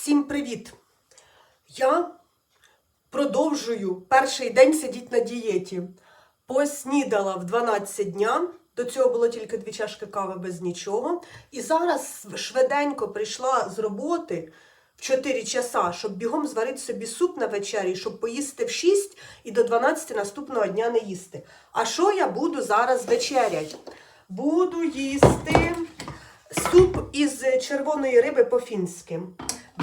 Всім привіт! Я продовжую перший день сидіти на дієті. Поснідала в 12 дня. До цього було тільки дві чашки кави без нічого. І зараз швиденько прийшла з роботи в 4 часа, щоб бігом зварити собі суп на вечері, щоб поїсти в 6 і до 12 наступного дня не їсти. А що я буду зараз вечерять? Буду їсти суп із червоної риби по-фінськи.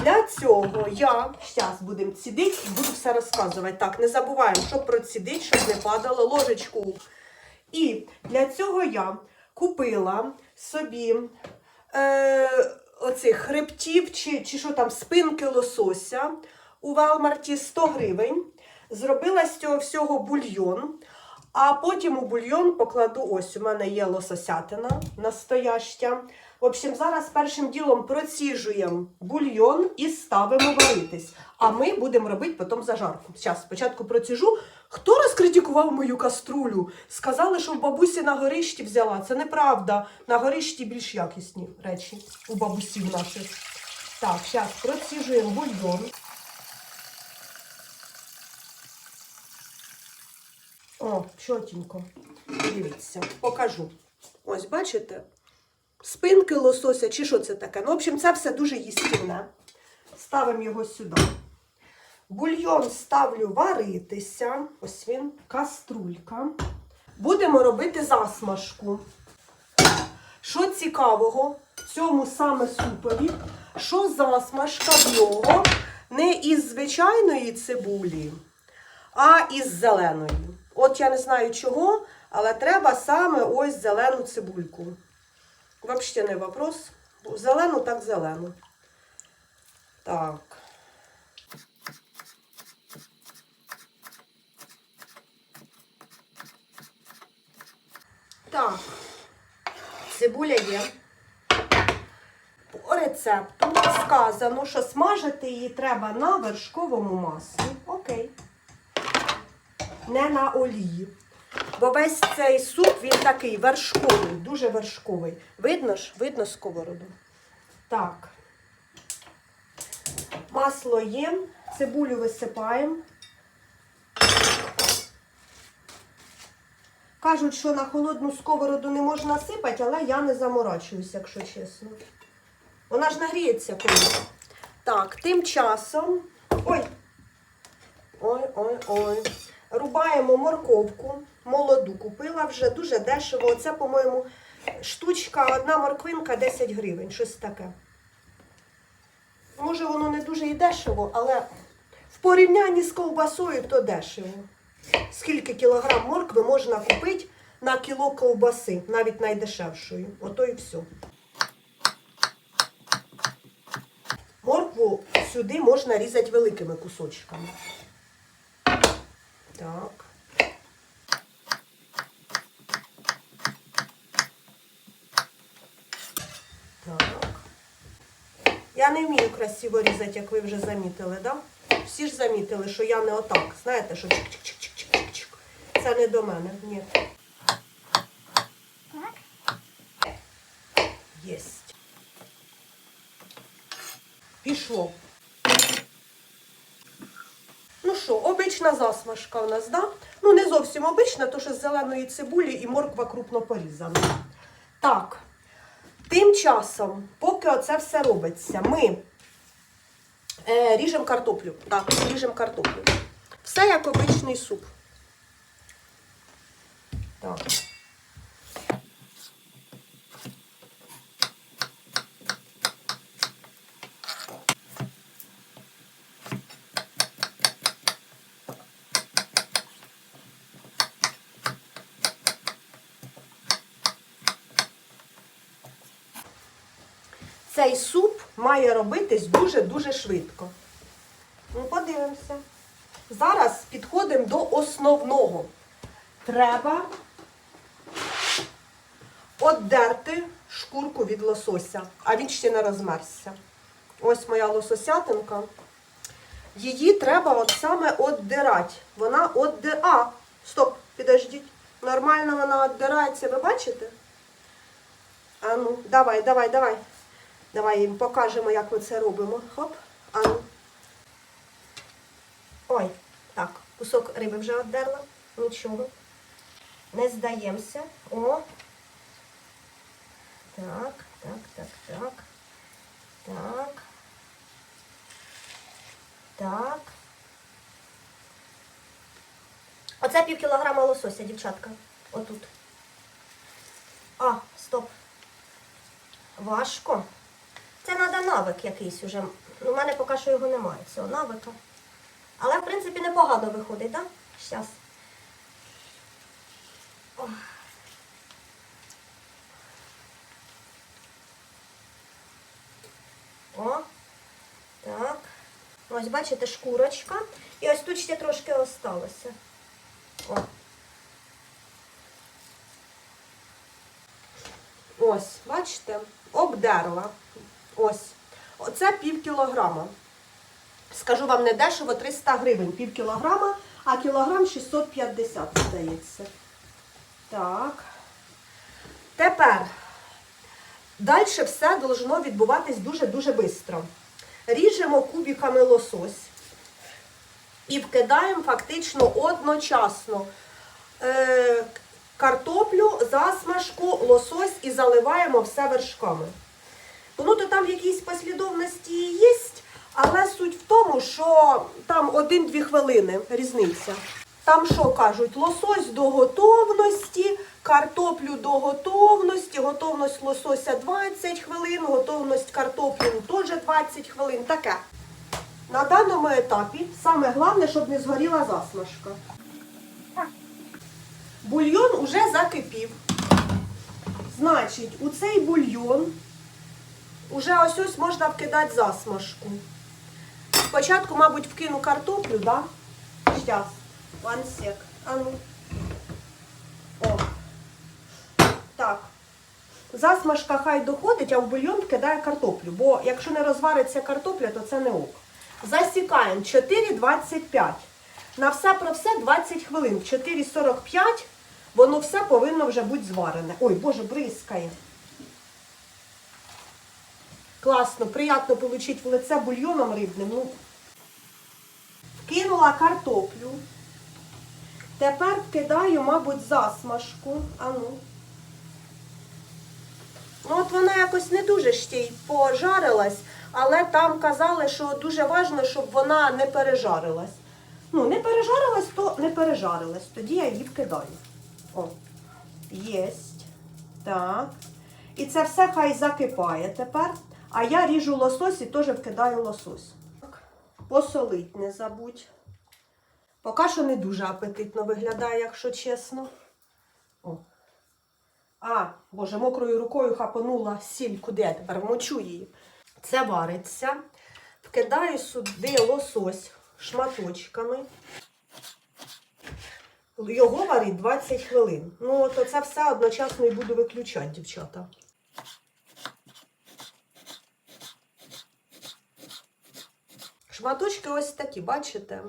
Для цього я зараз будемо цідити і буду все розказувати. Так, не забуваємо, щоб процідити, щоб не падало ложечку. І для цього я купила собі е, оцих хребтів чи, чи що там, спинки лосося у Велмарті 100 гривень. Зробила з цього всього бульйон. А потім у бульйон покладу ось. У мене є лососятина настояща. В общем, зараз першим ділом проціжуємо бульйон і ставимо варитись. А ми будемо робити потім зажарку. Зараз спочатку проціжу. Хто розкритикував мою каструлю? Сказали, що в бабусі на горищі взяла. Це неправда. На горищі більш якісні речі у бабусів наших. Так, зараз проціжуємо бульйон. О, чотенько. Дивіться, покажу. Ось, бачите? Спинки лосося, чи що це таке? Ну, в общем, це все дуже їстівне. Ставимо його сюди. Бульйон ставлю варитися. Ось він, каструлька. Будемо робити засмажку. Що цікавого в цьому саме супові, що засмажка в нього не із звичайної цибулі, а із зеленої. От я не знаю чого, але треба саме ось зелену цибульку. Взагалі не вопрос. Зелену так зелену. Так. Так. Цибуля є. По рецепту сказано, що смажити її треба на вершковому маслі. Окей. Не на олії. Бо весь цей суп, він такий вершковий, дуже вершковий. Видно ж? Видно сковороду. Так. Масло є, цибулю висипаємо. Кажуть, що на холодну сковороду не можна сипати, але я не заморачуюся, якщо чесно. Вона ж нагріється колись. Так, тим часом. Ой! Ой-ой-ой. Рубаємо морковку. Молоду купила вже дуже дешево. Оце, по-моєму, штучка, одна морквинка 10 гривень, щось таке. Може, воно не дуже і дешево, але в порівнянні з ковбасою то дешево. Скільки кілограм моркви можна купити на кіло ковбаси, навіть найдешевшої. Ото і все. Моркву сюди можна різати великими кусочками. Так. Так. Я не вмію красиво різати, як ви вже замітили, да? Всі ж замітили, що я не отак. Знаєте, що чик-чик-чик-чик-чик. Це не до мене. Ні. Єсть. Пішло. Ну що, обична засмажка у нас, да? Ну, не зовсім обична, то що з зеленої цибулі і морква крупно порізана. Так. Тим часом, поки оце все робиться, ми е, ріжемо картоплю. Так, ріжемо картоплю. Все як обичний суп. Так. Цей суп має робитись дуже-дуже швидко. Ну, подивимося. Зараз підходимо до основного. Треба оддерти шкурку від лосося, а він ще не розмерзся. Ось моя лососятинка. Її треба от саме оддирати. Вона одди... А, стоп, підождіть. Нормально вона оддирається, ви бачите? А ну, давай, давай, давай. Давай їм покажемо, як ми це робимо. Хоп, А ну. Ой, так, кусок риби вже віддерла. Нічого. Не здаємося. О. Так, так, так, так. Так. Так. Оце пів кілограма лосося, дівчатка. Отут. А, стоп. Важко. Навик якийсь уже. У мене поки що його немає, цього навика. Але, в принципі, непогано виходить, так? Ох. О, так. Ось, бачите, шкурочка. І ось тут ще трошки осталося. О. Ось, бачите, обдерла. Ось. Оце пів кілограма. Скажу вам не дешево 300 гривень, пів кілограма, а кілограм 650, здається. Так. Тепер. Далі все должно відбуватись дуже-дуже швидко. Ріжемо кубиками лосось і вкидаємо фактично одночасно е, картоплю, засмажку, лосось і заливаємо все вершками. Воно то там в якійсь послідовності є, але суть в тому, що там 1-2 хвилини різниця. Там що кажуть, лосось до готовності, картоплю до готовності, готовність лосося 20 хвилин, готовність картоплі теж 20 хвилин. Таке. На даному етапі саме головне, щоб не згоріла засмажка. Бульйон уже закипів. Значить, у цей бульйон уже ось ось можна вкидати засмажку. Спочатку, мабуть, вкину картоплю, да? Щас. One sec. А ну. О. Так. Засмажка хай доходить, а в бульйон вкидає картоплю. Бо якщо не розвариться картопля, то це не ок. Засікаємо 4,25. На все про все 20 хвилин. 4,45 воно все повинно вже бути зварене. Ой, Боже, бризкає. Класно, приємно отримати в лице бульйоном рибним. Ну, вкинула картоплю. Тепер вкидаю, мабуть, засмажку. Ану. Ну, от вона якось не дуже ще й пожарилась, але там казали, що дуже важливо, щоб вона не пережарилась. Ну, не пережарилась, то не пережарилась. Тоді я її вкидаю. О, єсть. Так. І це все хай закипає тепер. А я ріжу лосось і теж вкидаю лосось. Посолить не забудь. Поки що не дуже апетитно виглядає, якщо чесно. О. А, боже, мокрою рукою хапанула сіль, куди я тепер вмочу її. Це вариться. Вкидаю сюди лосось шматочками. Його варить 20 хвилин. Ну, от це все одночасно і буду виключати, дівчата. Шматочки ось такі, бачите?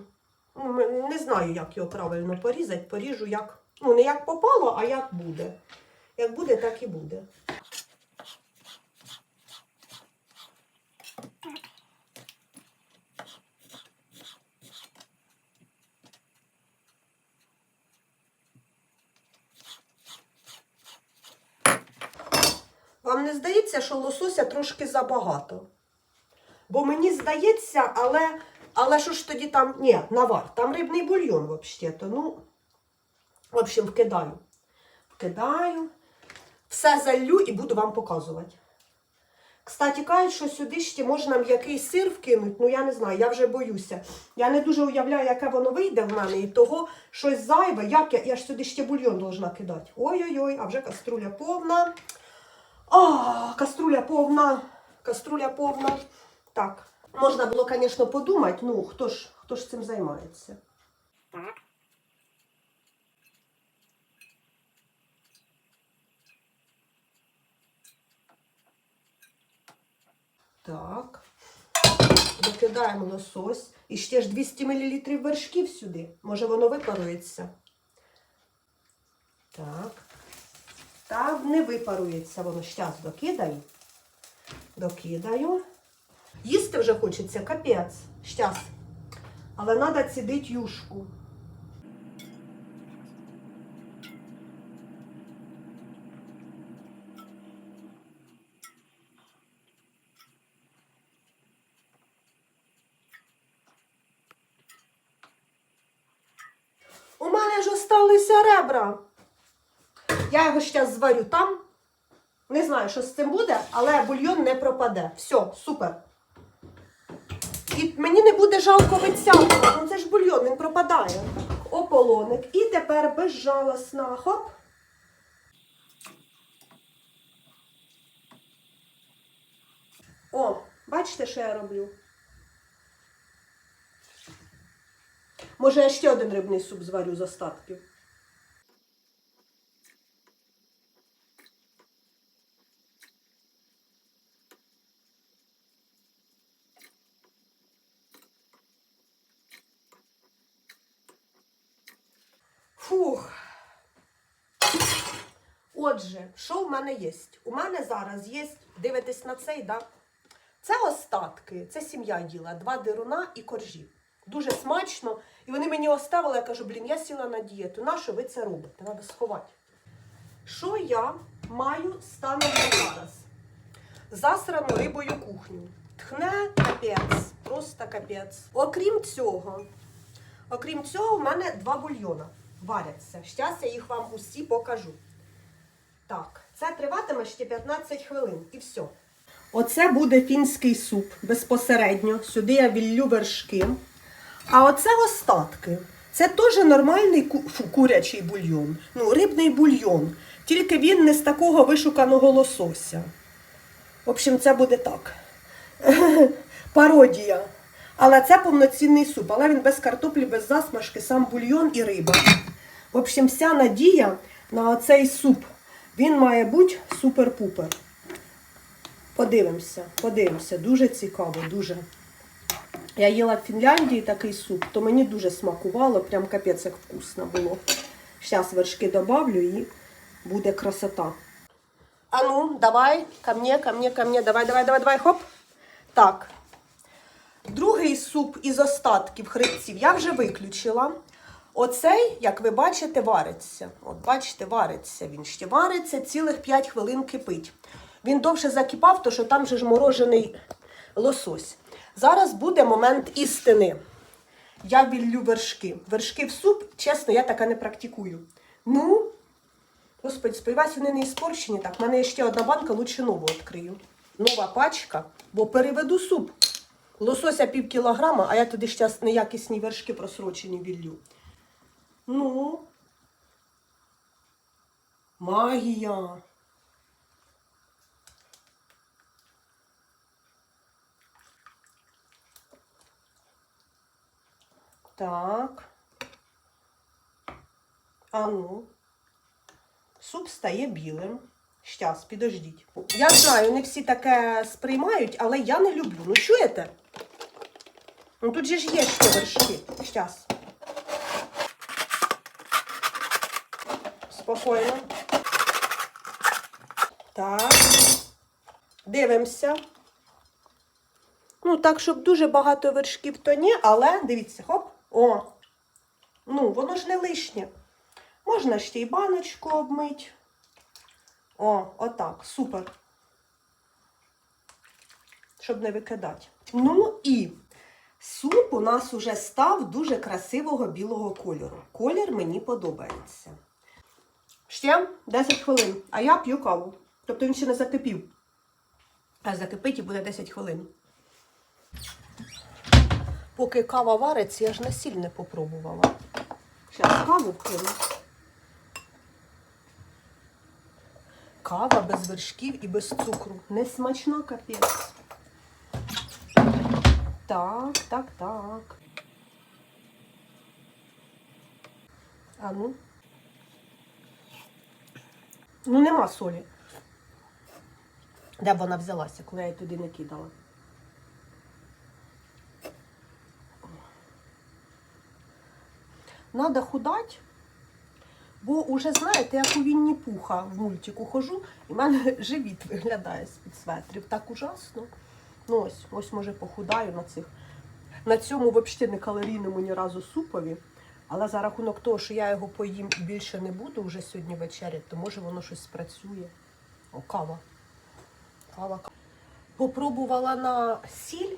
Ну, Не знаю, як його правильно порізати. Поріжу як. Ну, не як попало, а як буде. Як буде, так і буде. Вам не здається, що лосося трошки забагато? Бо мені здається, але, але що ж тоді там. Ні, навар, там рибний бульйон взагалі-то. Ну, в общем, вкидаю. Вкидаю, все залью і буду вам показувати. Кстати, кажуть, що сюди ще можна м'який сир вкинути, ну я не знаю, я вже боюся. Я не дуже уявляю, яке воно вийде в мене, і того щось зайве, як я, я ж сюди ще бульйон должна кидати. Ой-ой-ой, а вже каструля повна. А, каструля повна, каструля повна. Так, можна було, звісно, подумати, ну хто ж, хто ж цим займається. Так. Так. Докидаємо лосось. І ще ж 200 мл вершків сюди. Може воно випарується. Так. Та не випарується воно. Щас докидаю. Докидаю. Їсти вже хочеться, капець. Щас. Але треба цідити юшку. У мене ж осталися ребра. Я його ще зварю там. Не знаю, що з цим буде, але бульйон не пропаде. Все, супер. Мені не буде жалко витягувати. Ну це ж бульйон, він пропадає. Ополоник. І тепер безжалосна. Хоп. О, бачите, що я роблю? Може, я ще один рибний суп зварю з остатків. Що в мене є? У мене зараз є, дивитесь на цей, да? Це остатки, це сім'я їла, два дируна і коржі. Дуже смачно. І вони мені оставили, я кажу, блін, я сіла на дієту. На що ви це робите? Треба сховати. Що я маю станом зараз? Засрану рибою кухню. Тхне капець, просто капець. Окрім цього, окрім цього, в мене два бульйона варяться. Щас я їх вам усі покажу. Так, це триватиме ще 15 хвилин і все. Оце буде фінський суп безпосередньо. Сюди я віллю вершки. А оце остатки. Це теж нормальний ку- курячий бульйон. Ну, рибний бульйон. Тільки він не з такого вишуканого лосося. В общем, це буде так. Пародія. Але це повноцінний суп. Але він без картоплі, без засмажки, сам бульйон і риба. В общем, вся надія на цей суп. Він має бути супер-пупер. Подивимося, подивимося. Дуже цікаво, дуже. Я їла в Фінляндії такий суп, то мені дуже смакувало, прям капець як вкусно було. Зараз вершки добавлю і буде красота. А ну, давай, ко мне, ко мне, ко мне, давай, давай, давай, давай, хоп. Так. Другий суп із остатків хребців я вже виключила. Оцей, як ви бачите, вариться. От бачите, вариться. Він ще вариться, цілих 5 хвилин кипить. Він довше закипав, тому що там же ж морожений лосось. Зараз буде момент істини. Я віллю вершки. Вершки в суп, чесно, я таке не практикую. Ну, господи, сподіваюсь, вони не іспорчені. Так, в мене ще одна банка, лучше нову відкрию. Нова пачка, бо переведу суп. Лосося пів кілограма, а я туди ще неякісні вершки просрочені віллю. Ну. Магія. Так. А ну. Суп стає білим. Щас, підождіть. Я знаю, не всі таке сприймають, але я не люблю. Ну чуєте? Ну тут же ж є ще вершки. Щас. Спокійно. Так. Дивимося. Ну, так, щоб дуже багато вершків, то ні, але дивіться, хоп. О! Ну, воно ж не лишнє. Можна ще й баночку обмити. О, отак, супер. Щоб не викидати. Ну і суп у нас уже став дуже красивого білого кольору. Колір мені подобається. Ще 10 хвилин, а я п'ю каву. Тобто він ще не закипів. А закипить і буде 10 хвилин. Поки кава вариться, я ж на сіль не попробувала. Зараз каву вкину. Кава без вершків і без цукру. Несмачна капець. Так, так, так. А ну. Ну, нема солі. Де б вона взялася, коли я її туди не кидала? Надо худать, бо уже знаєте, як у Вінні Пуха в мультику хожу, і в мене живіт виглядає з-під светрів. Так ужасно. Ну ось, ось може похудаю на цих. На цьому взагалі не калорійному ні разу супові. Але за рахунок того, що я його поїм більше не буду вже сьогодні вечері, то може воно щось спрацює. О, кава. Кава. Попробувала на сіль,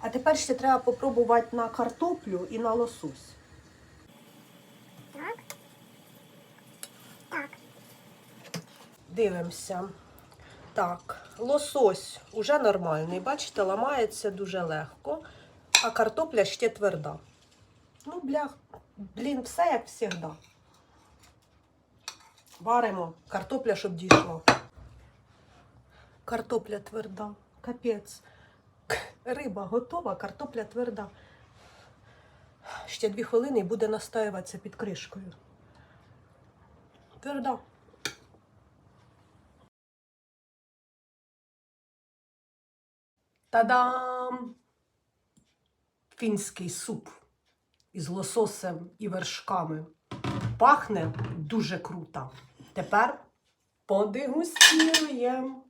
а тепер ще треба попробувати на картоплю і на лосось. Так. Так. Дивимося. Так, лосось уже нормальний. Бачите, ламається дуже легко, а картопля ще тверда. Ну, блях, блін, все як завжди. Варимо картопля, щоб дійшла. Картопля тверда. Капець. Риба готова, картопля тверда. Ще дві хвилини і буде настоюватися під кришкою. Тверда. Та-дам! Фінський суп із лососем і вершками. Пахне дуже круто. Тепер подегустуємо.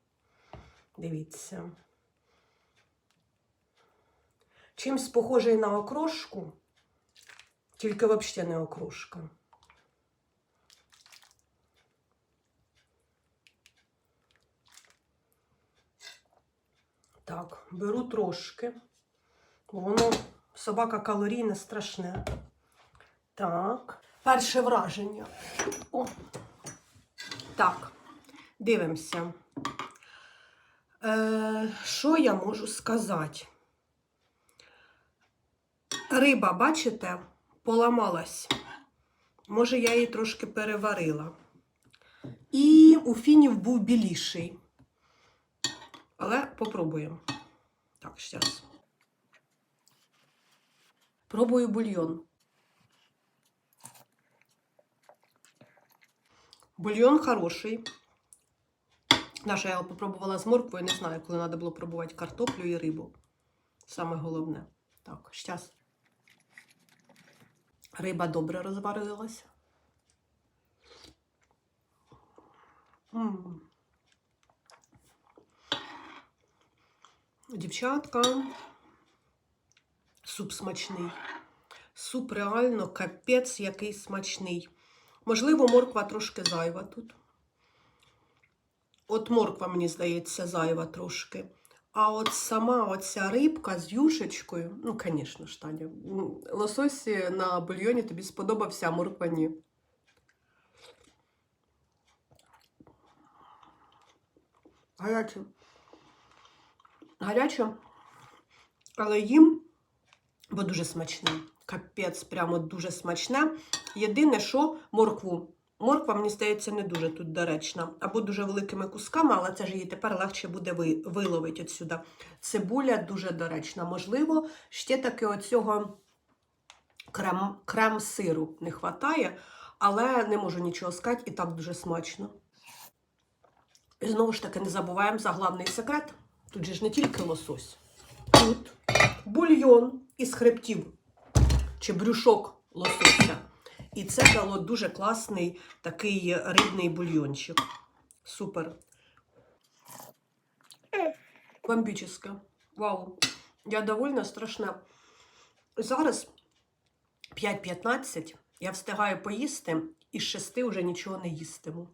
Дивіться. Чимсь похожий на окрошку, тільки взагалі не окрошка. Так, беру трошки. Воно собака калорійне страшне. Так, перше враження. О. Так, дивимося. Е, що я можу сказати? Риба, бачите, поламалась. Може, я її трошки переварила. І у фінів був біліший. Але попробуємо. Так, зараз. Пробую бульйон. Бульйон хороший. Наша я його попробувала з морквою, не знаю, коли треба було пробувати картоплю і рибу. Саме головне. Так, зараз. Риба добре розварилася. М. Дівчатка, суп смачний. Суп реально капець який смачний. Можливо, морква трошки зайва тут. От морква, мені здається, зайва трошки. А от сама оця рибка з юшечкою, ну, звісно ж, Таня, м, лосось на бульйоні тобі сподобався, а морква ні. Гаряче. Гаряче, але їм, бо дуже смачне. Капець, прямо дуже смачне. Єдине, що моркву. Морква, мені здається, не дуже тут доречна. Або дуже великими кусками, але це ж її тепер легше буде виловити отсюди. Цибуля дуже доречна. Можливо, ще таки оцього крем, крем-сиру не вистачає, але не можу нічого сказати, і так дуже смачно. І знову ж таки, не забуваємо за головний секрет. Тут же ж не тільки лосось. Тут бульйон із хребтів чи брюшок лосося. І це дало дуже класний такий рибний бульйончик. Супер. Бомбічне. Вау. Я довольна страшна. Зараз 5.15 я встигаю поїсти і з 6 вже нічого не їстиму.